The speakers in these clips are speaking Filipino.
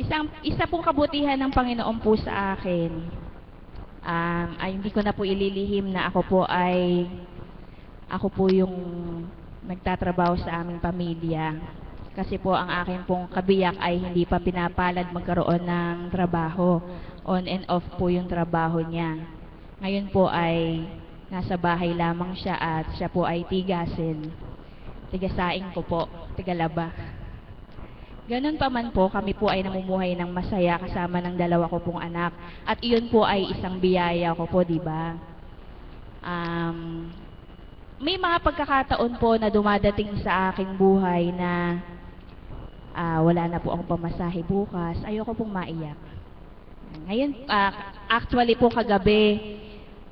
Isang, isa pong kabutihan ng Panginoon po sa akin, um, ay hindi ko na po ililihim na ako po ay, ako po yung nagtatrabaho sa aming pamilya. Kasi po ang akin pong kabiyak ay hindi pa pinapalad magkaroon ng trabaho. On and off po yung trabaho niya. Ngayon po ay nasa bahay lamang siya at siya po ay tigasin. Tigasaing ko po, tigalaba. Ganun pa man po, kami po ay namumuhay ng masaya kasama ng dalawa ko pong anak. At iyon po ay isang biyaya ko po, di ba? Um, may mga pagkakataon po na dumadating sa aking buhay na ah, wala na po akong pamasahe bukas. Ayoko pong maiyak. Ngayon, ah, actually po kagabi,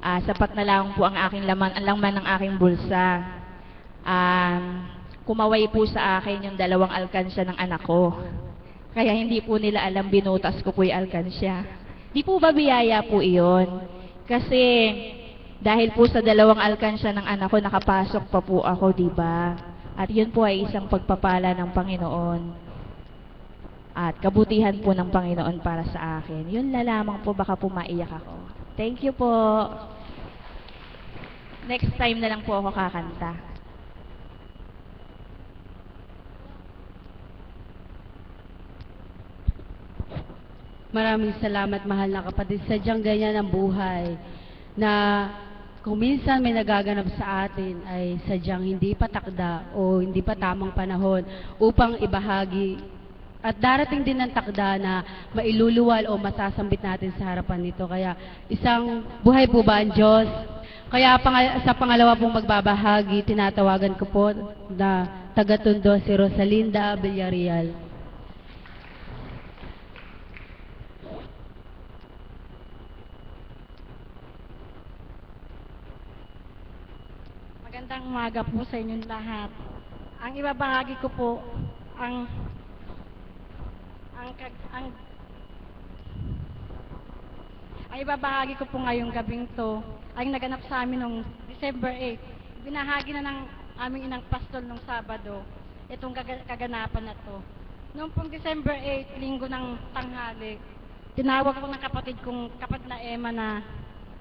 ah, sapat na lang po ang aking laman, ang laman ng aking bulsa. Um, kumaway po sa akin yung dalawang alkansya ng anak ko. Kaya hindi po nila alam binutas ko po yung alkansya. Di po ba biyaya po iyon? Kasi dahil po sa dalawang alkansya ng anak ko, nakapasok pa po ako, di ba? At yun po ay isang pagpapala ng Panginoon. At kabutihan po ng Panginoon para sa akin. Yun la lamang po, baka po maiyak ako. Thank you po. Next time na lang po ako kakanta. Maraming salamat, mahal na kapatid. Sadyang ganyan ang buhay na kung minsan may nagaganap sa atin ay sadyang hindi pa takda o hindi pa tamang panahon upang ibahagi at darating din ng takda na mailuluwal o masasambit natin sa harapan nito. Kaya isang buhay po ba ang Diyos? Kaya sa pangalawa pong magbabahagi, tinatawagan ko po na taga-tundo si Rosalinda Villarreal. Magandang umaga po sa inyong lahat. Ang ibabahagi ko po ang ang kag- ang ang ibabahagi ko po ngayong gabing to ay naganap sa amin noong December 8. Binahagi na ng aming inang pastol nung Sabado itong kaga- kaganapan na to. Noong pong December 8, linggo ng tanghali, tinawag ko ng kapatid kong kapatid na Emma na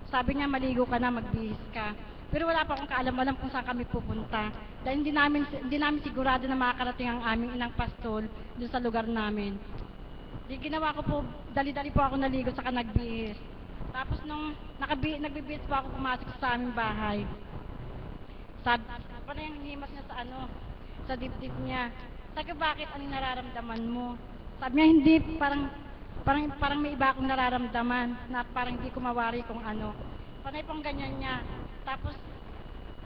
sabi niya maligo ka na, magbihis ka. Pero wala pa akong kaalam-alam kung saan kami pupunta. Dahil hindi namin, hindi namin sigurado na makakarating ang aming inang pastol doon sa lugar namin. Di ginawa ko po, dali-dali po ako naligo saka nagbihis. Tapos nung nakabi, nagbibihis po ako pumasok sa aming bahay. Sabi, pa na yung himas niya sa ano, sa dibdib niya. Sabi bakit anong nararamdaman mo? Sabi niya, hindi, parang, parang, parang may iba akong nararamdaman na parang hindi ko mawari kung ano. Panay pong ganyan niya. Tapos,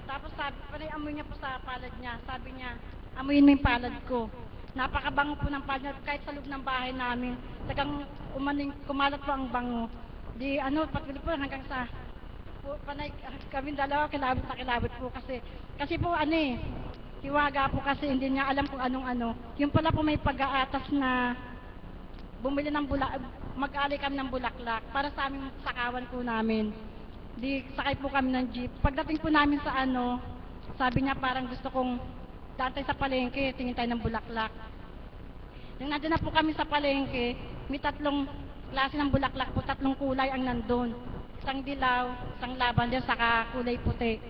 tapos sabi, panay amoy niya po sa palad niya. Sabi niya, amoyin mo yung palad ko. Napakabango po ng palad niya. Kahit sa loob ng bahay namin, tagang umaning, kumalat po ang bango. Di ano, patuloy po hanggang sa po, panay kami dalawa kilabot na kilabot po kasi kasi po ano eh hiwaga po kasi hindi niya alam kung anong ano yung pala po may pag-aatas na bumili ng bulak mag-ali kami ng bulaklak para sa aming sakawan po namin di sakay po kami ng jeep pagdating po namin sa ano sabi niya parang gusto kong dantay sa palengke tingin tayo ng bulaklak nung nandun na po kami sa palengke may tatlong klase ng bulaklak po tatlong kulay ang nandun isang dilaw, isang lavender, saka kulay puti.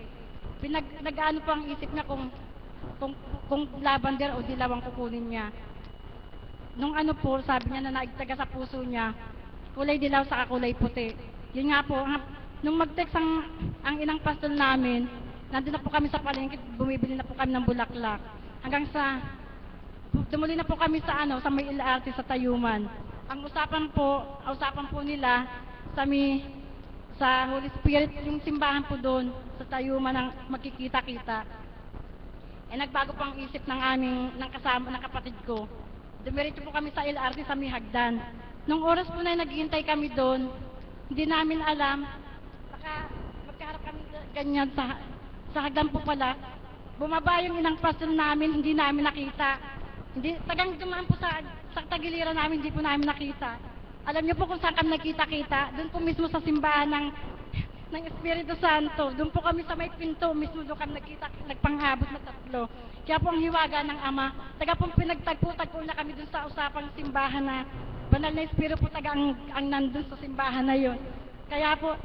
Pinag, nag-ano po ang isip niya kung, kung, kung lavender o dilaw ang kukunin niya. Nung ano po, sabi niya na naigtaga sa puso niya, kulay dilaw saka kulay puti. Yun nga po, ang- nung mag-text ang, ang inang pastol namin, nandun na po kami sa palengke, bumibili na po kami ng bulaklak. Hanggang sa, tumuli na po kami sa ano, sa may LRT sa Tayuman. Ang usapan po, ang usapan po nila sa may sa Holy Spirit, yung simbahan po doon, sa Tayuman ng magkikita-kita. Eh nagbago po ang isip ng aming ng kasama ng kapatid ko. Dumiretso po kami sa LRT sa may hagdan. Nung oras po na naghihintay kami doon, hindi namin alam, ganyan sa sa hagdan po pala. Bumaba yung inang pastor namin, hindi namin nakita. Hindi, tagang dumaan po sa, sa tagiliran namin, hindi po namin nakita. Alam niyo po kung saan kami nakita-kita? Doon po mismo sa simbahan ng ng Espiritu Santo. Doon po kami sa may pinto, mismo doon kami nagkita, nagpanghabot na tatlo. Kaya po ang hiwaga ng Ama, taga pong pinagtagpo-tagpo na kami doon sa usapang simbahan na banal na espiritu po taga ang, ang nandun sa simbahan na yon. Kaya po,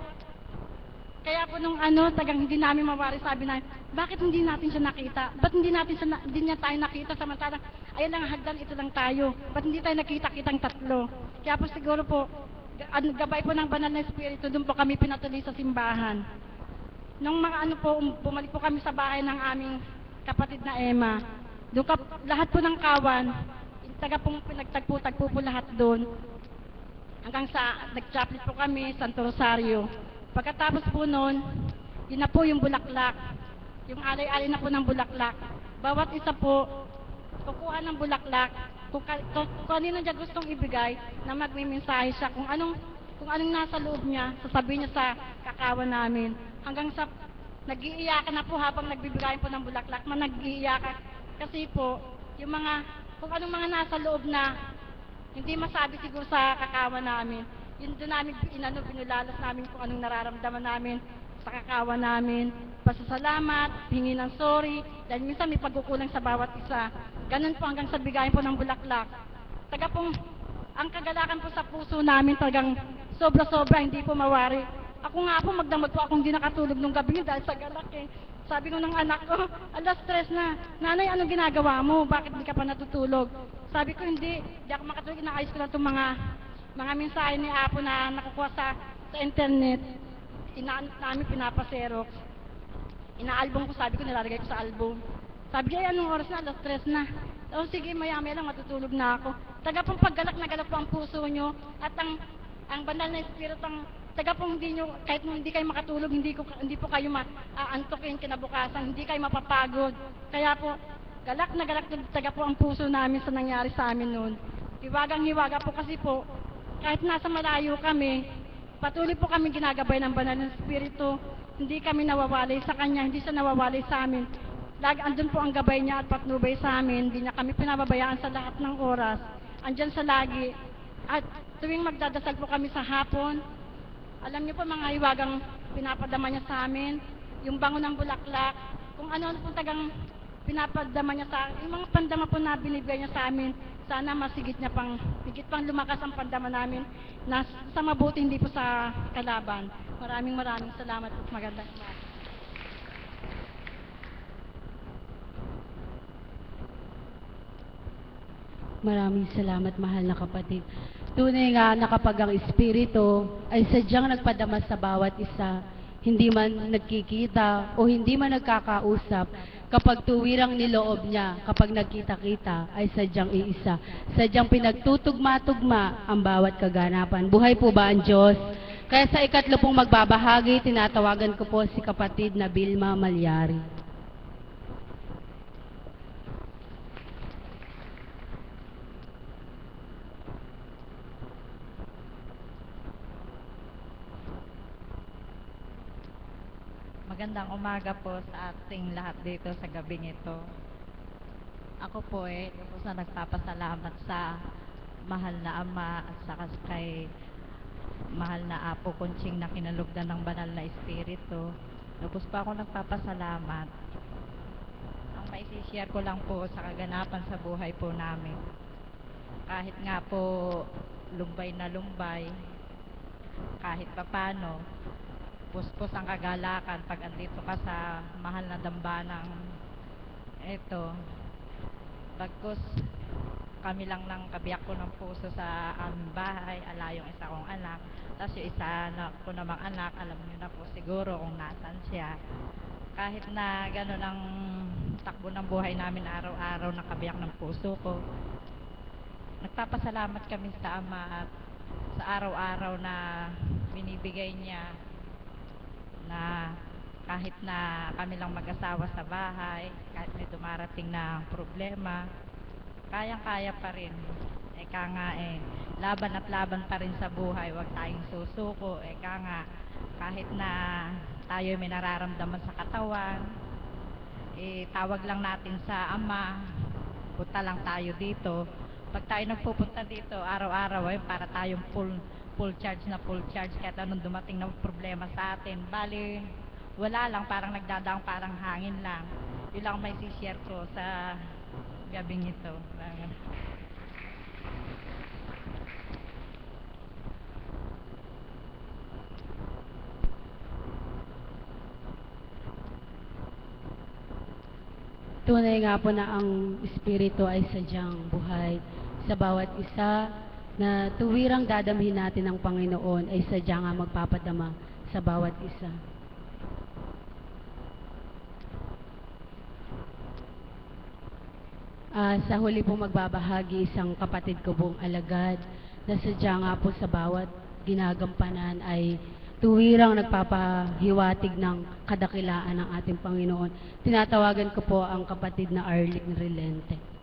kaya po nung ano, tagang hindi namin mawari, sabi namin, bakit hindi natin siya nakita? Ba't hindi natin siya, na- hindi niya tayo nakita samantalang, ayun lang ang hagdan, ito lang tayo. Ba't hindi tayo nakita-kitang tatlo? Kaya po siguro po, ano, gabay po ng banal na espiritu, doon po kami pinatuloy sa simbahan. Nung mga ano po, um, bumalik po kami sa bahay ng aming kapatid na Emma. Doon ka, lahat po ng kawan, taga pong pinagtagpo-tagpo po lahat doon. Hanggang sa nag-chaplet po kami, Santo Rosario. Pagkatapos po noon, yun na po yung bulaklak. Yung alay-alay na po ng bulaklak. Bawat isa po, kukuha ng bulaklak, kung, kung, kung kanino niya gustong ibigay, na magmimensahe siya, kung anong, kung anong nasa loob niya, sasabihin niya sa kakawan namin. Hanggang sa nag-iiyakan na po habang nagbibigay po ng bulaklak, man nag-iiyakan. Kasi po, yung mga, kung anong mga nasa loob na hindi masabi siguro sa kakawa namin. Yun doon namin inano, binulalas namin kung anong nararamdaman namin sa kakawa namin. Pasasalamat, hingi ng sorry, dahil minsan may pagkukulang sa bawat isa. Ganun po hanggang sa bigayan po ng bulaklak. Taga pong, ang kagalakan po sa puso namin talagang sobra-sobra, hindi po mawari. Ako nga po, magdamag po akong hindi nakatulog nung gabi dahil sa galak eh. Sabi ko ng anak ko, alas stress na. Nanay, anong ginagawa mo? Bakit hindi ka pa natutulog? Sabi ko, hindi. Hindi ako makatulog. Inaayos ko lang itong mga, mga mensahe ni Apo na nakukuha sa, sa internet. Inaanot namin, pinapaserok. Inaalbum ko, sabi ko, nilalagay ko sa album. Sabi niya, "Ay, anong oras na? Alas stress na. O sige, maya-maya lang, matutulog na ako. Taga pong paggalak na galak po ang puso nyo. At ang, ang banal na espiritu, ang taga pong hindi nyo, kahit nung hindi kayo makatulog, hindi, ko, hindi po kayo maantokin kinabukasan, hindi kayo mapapagod. Kaya po, galak na galak na taga po ang puso namin sa nangyari sa amin noon. Hiwagang hiwaga po kasi po, kahit nasa malayo kami, patuloy po kami ginagabay ng banal ng espiritu. Hindi kami nawawalay sa kanya, hindi siya nawawalay sa amin. Lagi andun po ang gabay niya at patnubay sa amin. Hindi niya kami pinababayaan sa lahat ng oras. Andyan sa lagi. At tuwing magdadasal po kami sa hapon, alam niyo po mga hiwagang pinapadama niya sa amin, yung bango ng bulaklak, kung ano po tagang pinapadama niya sa yung mga pandama po na binibigay niya sa amin, sana masigit niya pang, higit pang lumakas ang pandama namin na sa mabuti hindi po sa kalaban. Maraming maraming salamat at magandang umaga. Maraming salamat, mahal na kapatid. Tunay nga na kapag ang Espiritu ay sadyang nagpadama sa bawat isa, hindi man nagkikita o hindi man nagkakausap, kapag tuwirang niloob niya, kapag nagkita-kita, ay sadyang iisa. Sadyang pinagtutugma-tugma ang bawat kaganapan. Buhay po ba ang Diyos? Kaya sa ikatlo pong magbabahagi, tinatawagan ko po si kapatid na Vilma Malyari. Magandang umaga po sa ating lahat dito sa gabing ito. Ako po eh, lubos na nagpapasalamat sa mahal na Ama at saka kay mahal na Apo Kunching na kinalugdan ng banal na Espiritu. Lubos pa ako nagpapasalamat. Ang maisishare ko lang po sa kaganapan sa buhay po namin. Kahit nga po lumbay na lumbay, kahit papano, puspos ang kagalakan pag andito ka sa mahal na dambanang ito. Bagkus kami lang ng kabiyak ko ng puso sa aming bahay, ala yung isa kong anak. Tapos yung isa na, ko namang anak, alam niyo na po siguro kung nasan siya. Kahit na gano'n ang takbo ng buhay namin araw-araw na kabiyak ng puso ko, nagpapasalamat kami sa Ama at sa araw-araw na binibigay niya na kahit na kami lang mag-asawa sa bahay, kahit may dumarating na problema, kayang-kaya pa rin. Eka nga eh, laban at laban pa rin sa buhay, huwag tayong susuko. Eka nga, kahit na tayo may nararamdaman sa katawan, eh, tawag lang natin sa Ama, punta lang tayo dito. Pag tayo nagpupunta dito, araw-araw ay para tayong full full charge na full charge kahit anong dumating na problema sa atin. Bali, wala lang, parang nagdadaang parang hangin lang. Yun lang may sishare ko sa gabing ito. Tunay nga po na ang Espiritu ay sadyang buhay sa bawat isa na tuwirang dadamhin natin ng Panginoon ay sadya nga magpapadama sa bawat isa. Ah, sa huli po magbabahagi isang kapatid ko pong alagad na sadya nga po sa bawat ginagampanan ay tuwirang nagpapahiwatig ng kadakilaan ng ating Panginoon. Tinatawagan ko po ang kapatid na Arlene Relente.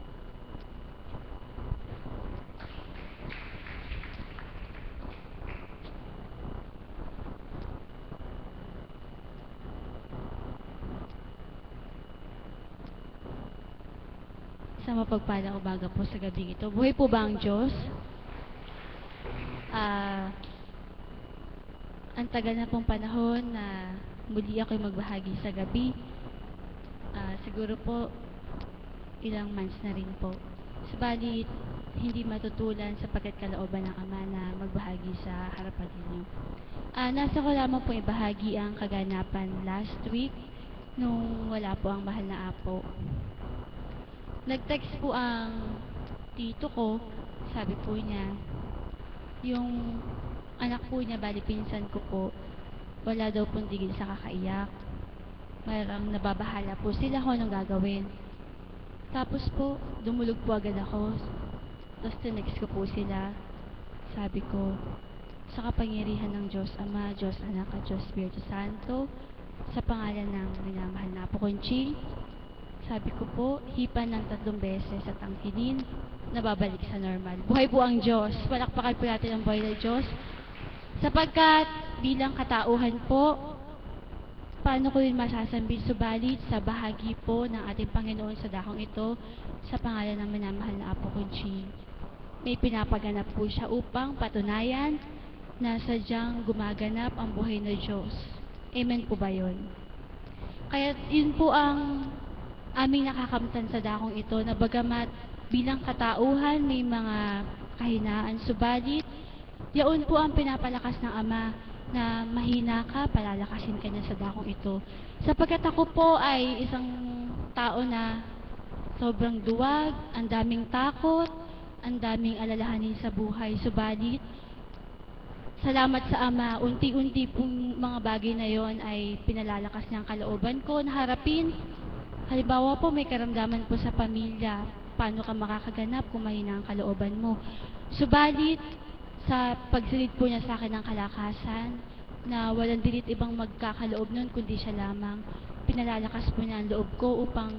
Sa mapagpalang umaga po sa gabi ito. Buhay po ba ang Diyos? Ah, ang tagal na pong panahon na muli ako'y magbahagi sa gabi. Ah, siguro po ilang months na rin po. Subalit, hindi matutulan sapagkat kalooban ng Ama na magbahagi sa harapan ninyo. Ah, nasa ko lamang po ibahagi ang kaganapan last week nung wala po ang mahal na apo. Nag-text po ang tito ko, sabi po niya, yung anak po niya, bali pinsan ko po, wala daw pong digil sa kakaiyak. Marang nababahala po sila kung anong gagawin. Tapos po, dumulog po agad ako. Tapos tinext ko po sila. Sabi ko, sa kapangyarihan ng Diyos Ama, Diyos Anak at Diyos Espiritu Santo, sa pangalan ng minamahal na Apo Conching, sabi ko po, hipan ng tatlong beses at angkinin, nababalik sa normal. Buhay po ang Diyos. Palakpakan po natin ang buhay ng Diyos. Sapagkat bilang katauhan po, paano ko yun masasambil subalit sa bahagi po ng ating Panginoon sa dakong ito sa pangalan ng minamahal na Apo Conching. May pinapaganap po siya upang patunayan na sadyang gumaganap ang buhay ng Diyos. Amen po ba yun? Kaya yun po ang aming nakakamtan sa dakong ito na bagamat bilang katauhan may mga kahinaan subalit yaon po ang pinapalakas ng Ama na mahina ka, palalakasin ka niya sa dakong ito. Sapagkat ako po ay isang tao na sobrang duwag, ang daming takot, ang daming alalahanin sa buhay. Subalit, Salamat sa Ama, unti-unti pong mga bagay na yon ay pinalalakas niyang kalooban ko na harapin. Halimbawa po, may karamdaman po sa pamilya. Paano ka makakaganap kung mahina ang kalooban mo? Subalit, sa pagsilid po niya sa akin ng kalakasan, na walang dilit ibang magkakaloob nun, kundi siya lamang. Pinalalakas po niya ang loob ko upang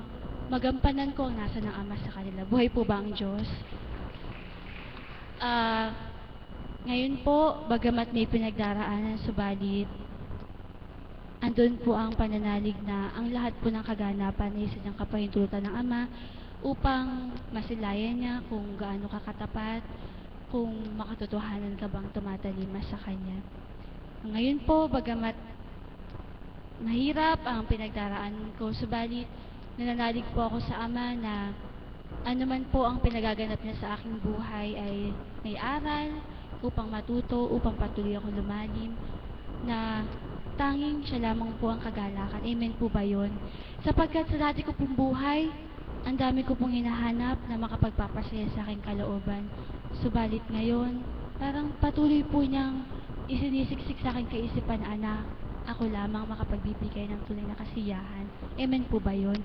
magampanan ko ang nasa ng Ama sa kanila. Buhay po ba ang Diyos? Ah... Ngayon po, bagamat may pinagdaraanan, subalit, andun po ang pananalig na ang lahat po ng kaganapan ay sadyang kapahintulutan ng Ama upang masilayan niya kung gaano ka katapat, kung makatotohanan ka bang tumatalima sa Kanya. Ngayon po, bagamat mahirap ang pinagdaraan ko, subalit nananalig po ako sa Ama na ano man po ang pinagaganap niya sa aking buhay ay may aral, upang matuto, upang patuloy ako lumalim, na tanging siya lamang po ang kagalakan. Amen po ba yun? Sapagkat sa dati ko pong buhay, ang dami ko pong hinahanap na makapagpapasaya sa aking kalooban. Subalit ngayon, parang patuloy po niyang isinisiksik sa aking kaisipan na anak, ako lamang makapagbibigay ng tunay na kasiyahan. Amen po ba yun?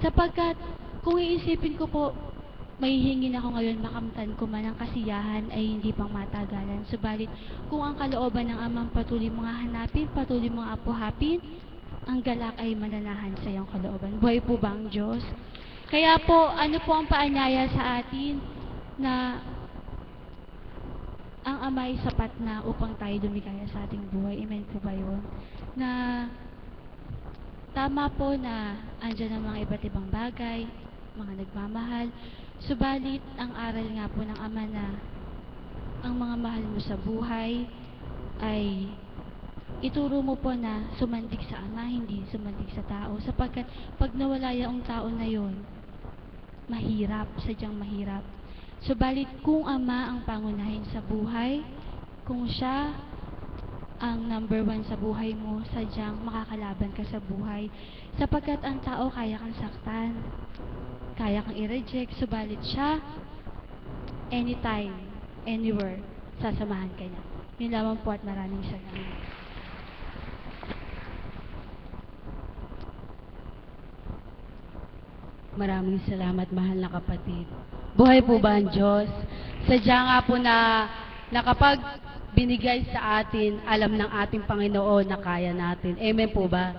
Sapagkat kung iisipin ko po, may hingin ako ngayon makamtan ko man ang kasiyahan ay hindi pang matagalan. Subalit, kung ang kalooban ng amang patuloy mga hanapin, patuloy mga apuhapin, ang galak ay mananahan sa iyong kalooban. Buhay po ba ang Diyos? Kaya po, ano po ang paanyaya sa atin na ang Ama ay sapat na upang tayo lumikaya sa ating buhay. Amen po ba yun? Na tama po na andyan ang mga iba't ibang bagay, mga nagmamahal, Subalit, ang aral nga po ng Ama na ang mga mahal mo sa buhay ay ituro mo po na sumandig sa Ama, hindi sumandig sa tao. Sapagkat pag nawala yung tao na yon, mahirap, sadyang mahirap. Subalit kung Ama ang pangunahin sa buhay, kung siya ang number one sa buhay mo, sadyang makakalaban ka sa buhay. Sapagkat ang tao kaya kang saktan, kaya kang i-reject, subalit siya, anytime, anywhere, sasamahan ka niya. Yun lamang po at maraming salamat. Maraming salamat, mahal na kapatid. Buhay po ba ang Diyos? Sadya nga po na, na kapag binigay sa atin, alam ng ating Panginoon na kaya natin. Amen po ba?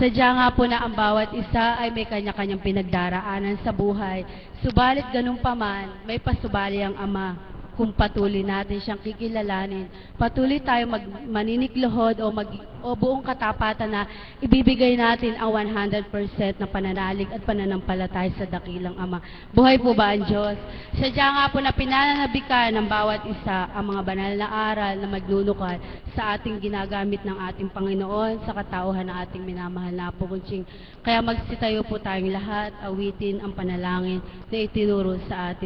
Sadya nga po na ang bawat isa ay may kanya-kanyang pinagdaraanan sa buhay. Subalit ganun pa man, may pasubali ang Ama kung patuloy natin siyang kikilalanin. Patuloy tayo mag maninikluhod o, mag, o buong katapatan na ibibigay natin ang 100% na pananalig at pananampalataya sa dakilang Ama. Buhay po ba ang Diyos? Sadya nga po na pinananabikan ng bawat isa ang mga banal na aral na magnunukal sa ating ginagamit ng ating Panginoon sa katauhan ng ating minamahal na Apo Kunching. Kaya magsitayo po tayong lahat, awitin ang panalangin na itinuro sa atin